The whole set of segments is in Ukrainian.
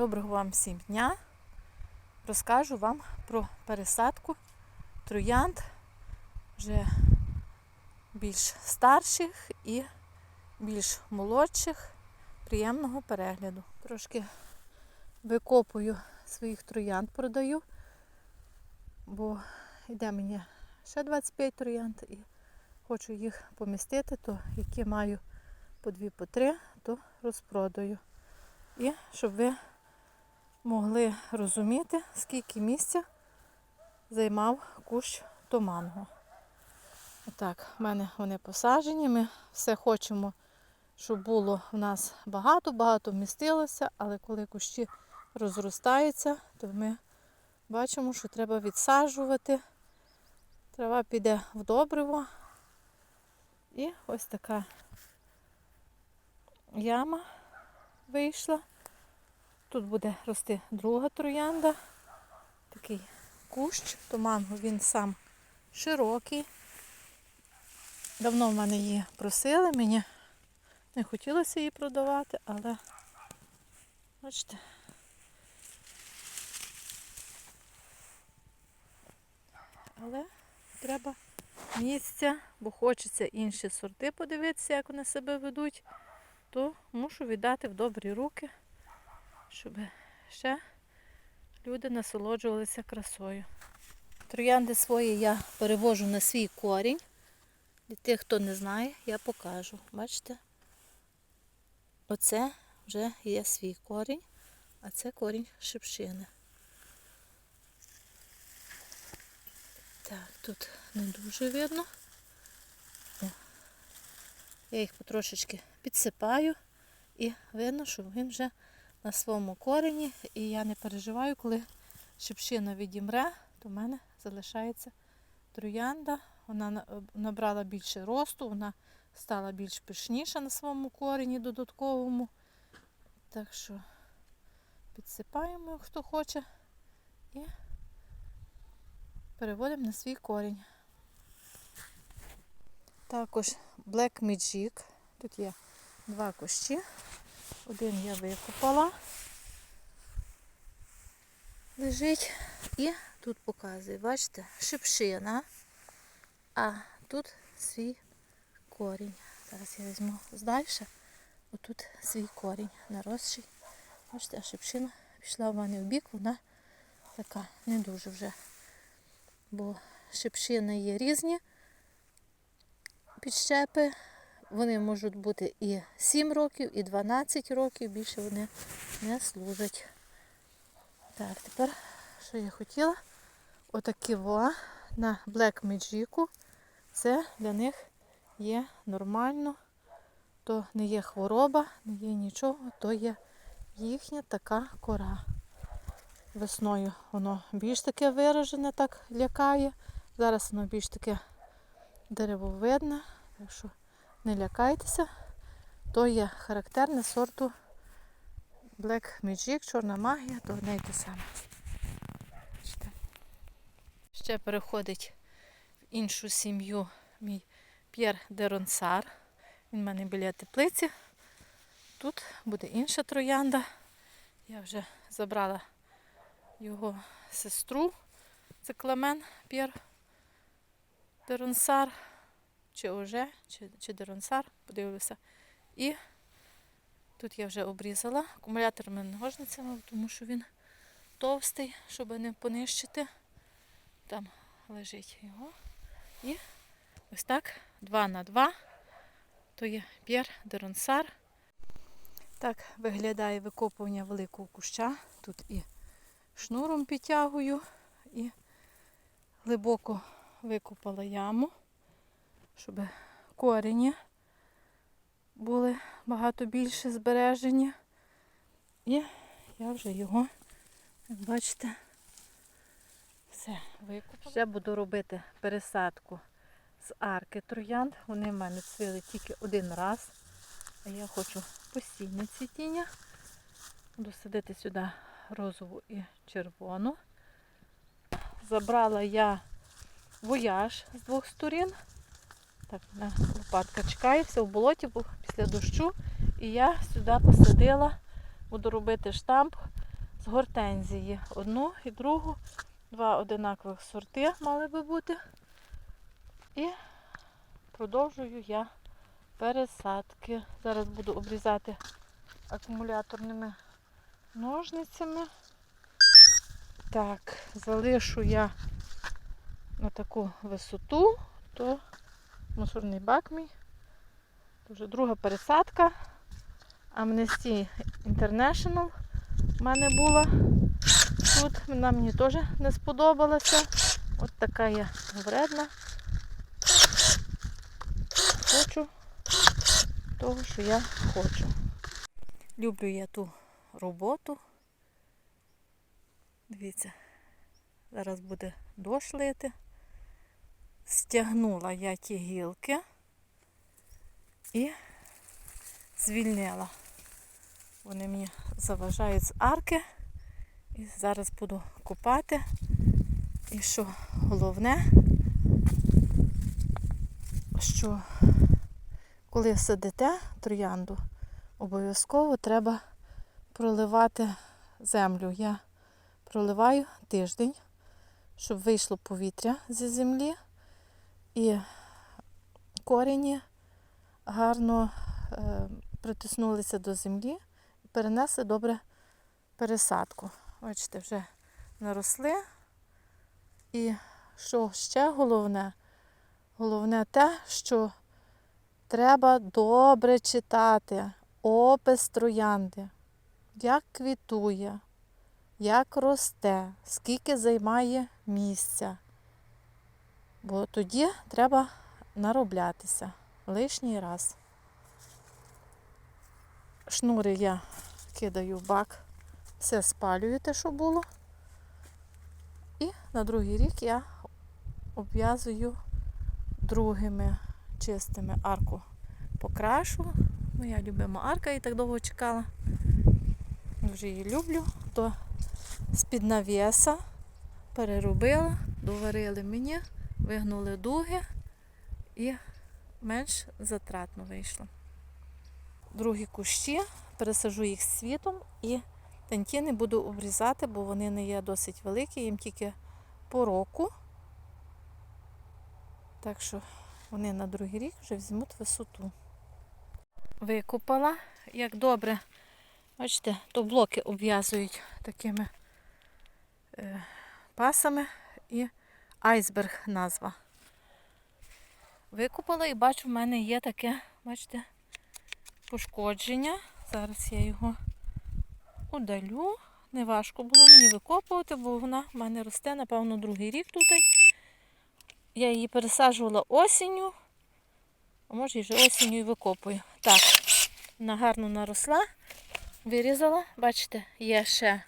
Доброго вам всім дня. Розкажу вам про пересадку троянд вже більш старших і більш молодших. Приємного перегляду. Трошки викопую своїх троянд, продаю, бо йде мені ще 25 троянд і хочу їх помістити, то які маю по дві, по три, то розпродаю. І щоб ви могли розуміти, скільки місця займав кущ томанго. Отак, в мене вони посаджені. Ми все хочемо, щоб було в нас багато-багато вмістилося, але коли кущі розростаються, то ми бачимо, що треба відсаджувати. Трава піде в добриво. І ось така яма вийшла. Тут буде рости друга троянда. Такий кущ, то манго він сам широкий. Давно в мене її просили, мені не хотілося її продавати, але бачите. Але треба місця, бо хочеться інші сорти подивитися, як вони себе ведуть, то мушу віддати в добрі руки щоб ще люди насолоджувалися красою. Троянди свої я перевожу на свій корінь. Для тих, хто не знає, я покажу. Бачите? Оце вже є свій корінь, а це корінь шипшини. Так, тут не дуже видно. О. Я їх потрошечки підсипаю і видно, що він вже на своєму корені, і я не переживаю, коли шипшина відімре, то в мене залишається троянда. Вона набрала більше росту, вона стала більш пишніша на своєму корені додатковому. Так що підсипаємо, хто хоче, і переводимо на свій корінь. Також Black Magic. Тут є два кущі. Один я викопала. Лежить і тут показує, бачите, шипшина, а тут свій корінь. Зараз я візьму здальше. Отут свій корінь наросший. Бачите, а шипшина пішла в мене в бік, вона така не дуже вже. Бо шипшини є різні підщепи. Вони можуть бути і 7 років, і 12 років, більше вони не служать. Так, тепер, що я хотіла? Отакі во на Black Magic. Це для них є нормально, то не є хвороба, не є нічого, то є їхня така кора. Весною воно більш таке виражене, так лякає. Зараз воно більш таке деревовидне. Так що не лякайтеся, то є характерне сорту Black Magic, чорна магія, то одне й те саме. Ще переходить в іншу сім'ю мій П'єр Деронсар. Він в мене біля теплиці. Тут буде інша троянда. Я вже забрала його сестру. Це Клемен П'єр Деронсар чи оже, чи, чи деронсар, подивлюся. І тут я вже обрізала акумуляторними ножницями, тому що він товстий, щоб не понищити. Там лежить його. І ось так, 2 на 2 то є П'єр Деронсар. Так виглядає викопування великого куща. Тут і шнуром підтягую, і глибоко викопала яму щоб корені були багато більше збережені. І я вже його, як бачите, все викопала. Ще буду робити пересадку з арки троянд. Вони в мене цвіли тільки один раз. А я хочу постійне цвітіння. Буду садити сюди розову і червону. Забрала я вояж з двох сторін. Так, мене лопатка чекає, все в болоті був після дощу. І я сюди посадила, буду робити штамп з гортензії. Одну і другу. Два одинакових сорти мали би бути. І продовжую я пересадки. Зараз буду обрізати акумуляторними ножницями. Так, залишу я на таку висоту, то мусорний бак мій. Вже друга пересадка. Amnesty International в мене була тут. Вона мені теж не сподобалася. От така я вредна. Хочу того, що я хочу. Люблю я ту роботу. Дивіться, зараз буде дощ лити. Стягнула я ті гілки і звільнила. Вони мені заважають з арки. І зараз буду купати. І що головне, що коли садите троянду, обов'язково треба проливати землю. Я проливаю тиждень, щоб вийшло повітря зі землі і корені гарно е, притиснулися до землі і перенесли добре пересадку. Бачите, вже наросли. І що ще головне? Головне те, що треба добре читати опис троянди, як квітує, як росте, скільки займає місця. Бо тоді треба нароблятися лишній раз. Шнури я кидаю в бак, все спалюю те, що було. І на другий рік я обв'язую другими чистими арку покрашу. Моя любима арка, і так довго чекала. Дуже її люблю. То з-під навіса переробила, доварили мені, вигнули дуги і менш затратно вийшло. Другі кущі, пересажу їх світом і тентіни буду обрізати, бо вони не є досить великі, їм тільки по року. Так що вони на другий рік вже візьмуть висоту. Викопала, як добре, бачите, то блоки обв'язують такими е, пасами і айсберг назва. Викопала і бачу, в мене є таке, бачите, пошкодження. Зараз я його удалю. Не важко було мені викопувати, бо вона в мене росте, напевно, другий рік тут. Я її пересаджувала осінню, а може вже осінню і викопую. Так, вона гарно наросла, вирізала. Бачите, є ще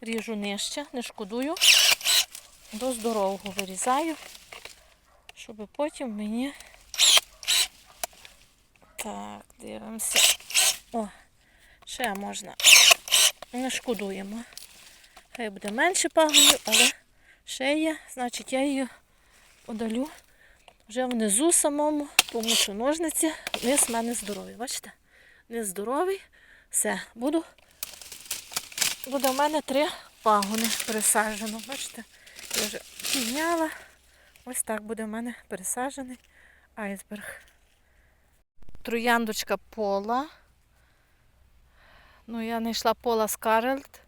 ріжу нижче, не шкодую. До здорового вирізаю, щоб потім мені. Так, дивимося. О, ще можна. Не шкодуємо. Хай буде менше пагою, але ще є. Значить, я її удалю вже внизу самому, тому що ножниці низ в мене здорові. Бачите? Низ здоровий. Все, буду. Буде в мене три пагони пересаджено. Бачите? Я вже підняла. Ось так буде в мене пересаджений айсберг. Трояндочка пола. Ну, я знайшла пола Скарлет.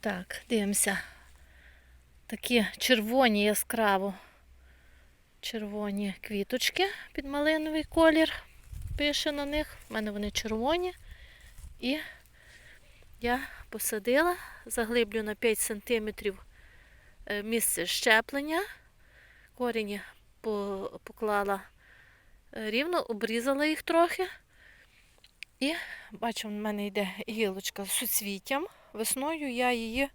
Так, дивимося. Такі червоні яскраво. Червоні квіточки під малиновий колір. Пише на них. У мене вони червоні. І я посадила, заглиблю на 5 см місце щеплення. Корінь поклала е, рівно, обрізала їх трохи. І бачу, в мене йде гілочка з суцвіттям. Весною я її,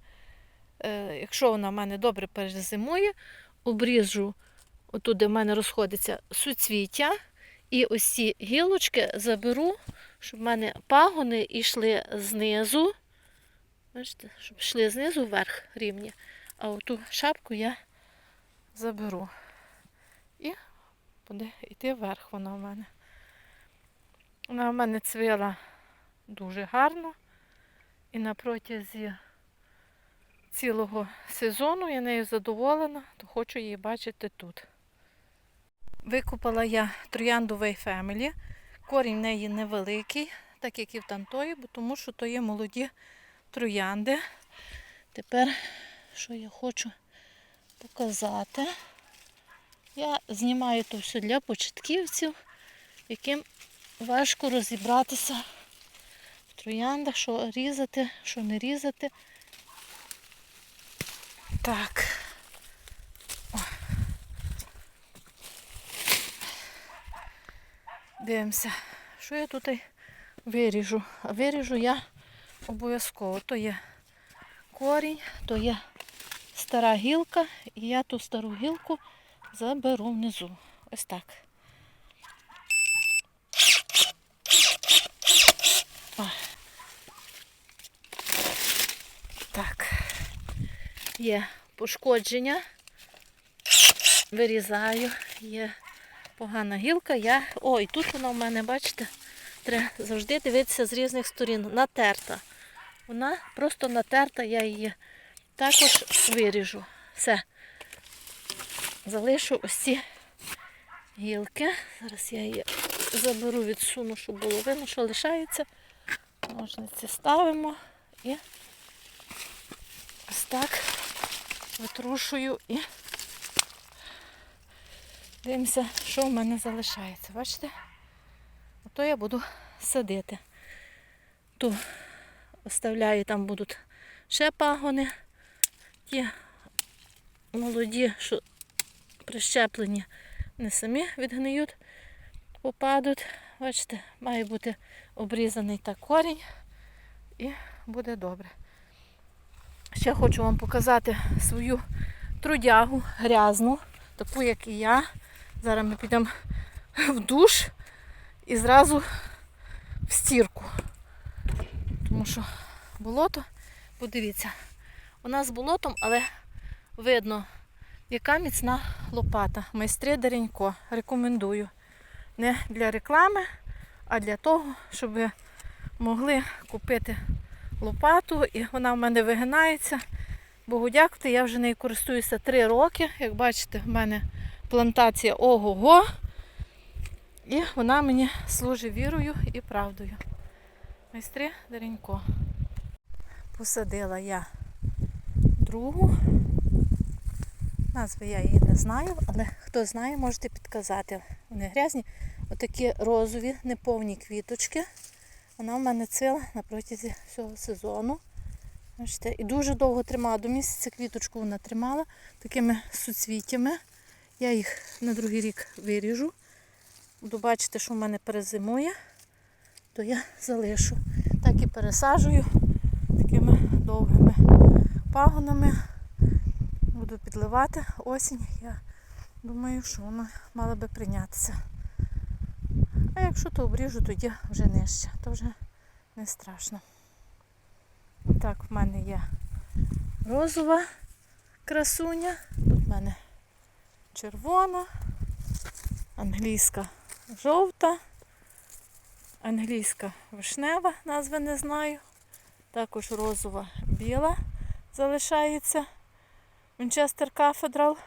е, якщо вона в мене добре перезимує, обріжу отут, де в мене розходиться суцвіття. І ось ці гілочки заберу, щоб в мене пагони йшли знизу. Бачите, щоб йшли знизу вверх рівні. А оту шапку я заберу. І буде йти вверх вона в мене. Вона в мене цвіла дуже гарно. І на протязі цілого сезону. Я нею задоволена, то хочу її бачити тут. Викупила я Way Family. Корінь в неї невеликий, так як і в тантої, тому що то є молоді троянди. Тепер, що я хочу показати, я знімаю то все для початківців, яким важко розібратися в трояндах, що різати, що не різати. Так. Дивимося, що я тут виріжу. А виріжу я обов'язково. То є корінь, то є стара гілка, і я ту стару гілку заберу внизу. Ось так. О. Так. Є пошкодження. Вирізаю, є погана гілка. Я... О, і тут вона в мене, бачите, треба завжди дивитися з різних сторін. Натерта. Вона просто натерта, я її також виріжу. Все. Залишу ось ці гілки. Зараз я її заберу, відсуну, щоб було видно, що лишається. Ножниці ставимо і ось так витрушую і дивимося, що в мене залишається. Бачите? Ото я буду садити. Ту оставляю, там будуть ще пагони. Ті молоді, що прищеплені, не самі відгниють, попадуть. Бачите, має бути обрізаний так корінь і буде добре. Ще хочу вам показати свою трудягу грязну, таку, як і я. Зараз ми підемо в душ і зразу в стірку. Тому що болото, подивіться, у нас болотом, але видно, яка міцна лопата. Майстри Даренько. Рекомендую. Не для реклами, а для того, щоб ви могли купити лопату. І вона в мене вигинається. Богу дякувати, я вже нею користуюся 3 роки. Як бачите, в мене плантація ого-го. І вона мені служить вірою і правдою. Майстри Даренько. Посадила я другу. Назви я її не знаю, але хто знає, можете підказати. Вони грязні. Отакі розові, неповні квіточки. Вона в мене цвіла на протязі всього сезону. Бачите, І дуже довго тримала. До місяця квіточку вона тримала такими суцвіттями. Я їх на другий рік виріжу. Буду бачити, що в мене перезимує, то я залишу. Так і пересаджую такими довгими пагонами. Буду підливати осінь. Я думаю, що вона мала би прийнятися. А якщо то обріжу, тоді вже нижче, то вже не страшно. Так, в мене є розова красуня. Тут в мене червона, англійська жовта, англійська вишнева, назви не знаю. Також розова біла залишається. Вінчестер кафедрал.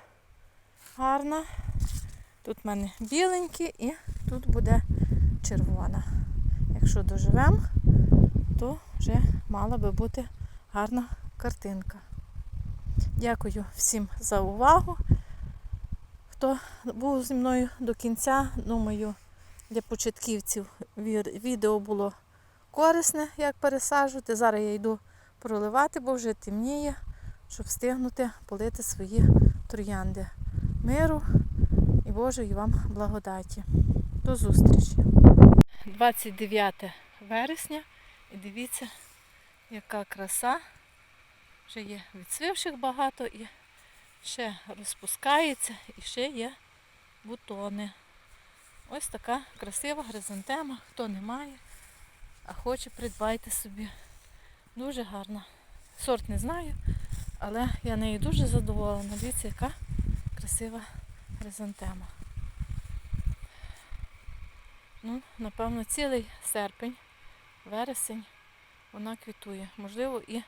Гарна. Тут в мене біленькі і тут буде червона. Якщо доживемо, то вже мала би бути гарна картинка. Дякую всім за увагу. Хто був зі мною до кінця, думаю, для початківців відео було корисне, як пересаджувати. Зараз я йду проливати, бо вже темніє, щоб встигнути полити свої троянди. Миру і Божої вам благодаті. До зустрічі. 29 вересня. І дивіться, яка краса. Вже є відсвивших багато і ще розпускається, і ще є бутони. Ось така красива хризантема. Хто не має, а хоче, придбайте собі. Дуже гарна. Сорт не знаю, але я нею дуже задоволена. Дивіться, яка красива хризантема. Ну, напевно, цілий серпень, вересень вона квітує. Можливо, і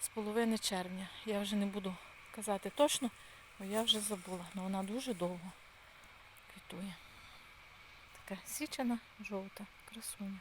з половини червня. Я вже не буду казати точно, бо я вже забула. але вона дуже довго квітує. Така січена, жовта, красуня.